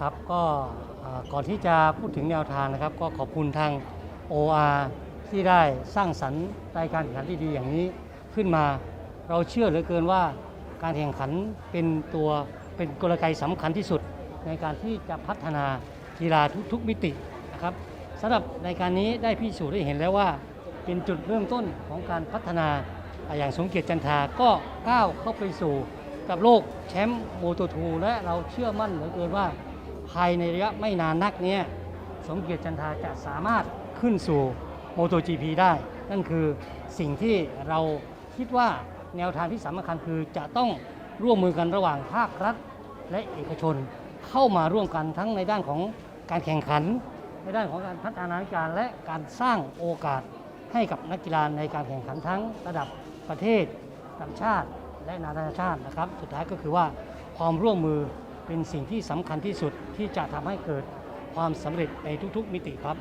ครับก็ก่อนที่จะพูดถึงแนวทางนะครับ ก็ขอบคุณทาง OR ที่ได้สร้างสรรค์รายการแข่งขันที่ดีอย่างนี้ขึ้นมา เราเชื่อเหลือเกินว่าการแข่งขันเป็นตัวเป็นกลไกสำคัญที่สุด ในการที่จะพัฒนากีฬาทุกๆมิตินะครับสำหรับรายการนี้ได้พิสูจน์ได้เห็นแล้วว่า เป็นจุดเริ่มต้นของการพัฒนาอย่างสมเกียรติจันทาก็ก้าวเข้าไปสู่กับโลกแชมป์โมโตทูและเราเชื่อมั่นเหลือเกินว่า ภายในระยะไม่นานนักเนี้สมเกียรติจันทาจะสามารถขึ้นสู่โมโต GP ได้ นั่นคือสิ่งที่เราคิดว่าแนวทางที่สำคัญคือจะต้องร่วมมือกันระหว่างภาครัฐและเอกชน เข้ามาร่วมกันทั้งในด้านของการแข่งขัน ในด้านของการพัฒนาการและการสร้างโอกาสให้กับนักกีฬาในการแข่งขันทั้งระดับประเทศระดับชาติ และนานาชาตินะครับ สุดท้ายก็คือว่าความร่วมมือ เป็นสิ่งที่สำคัญที่สุดที่จะทำให้เกิดความสำเร็จในทุกๆมิติครับ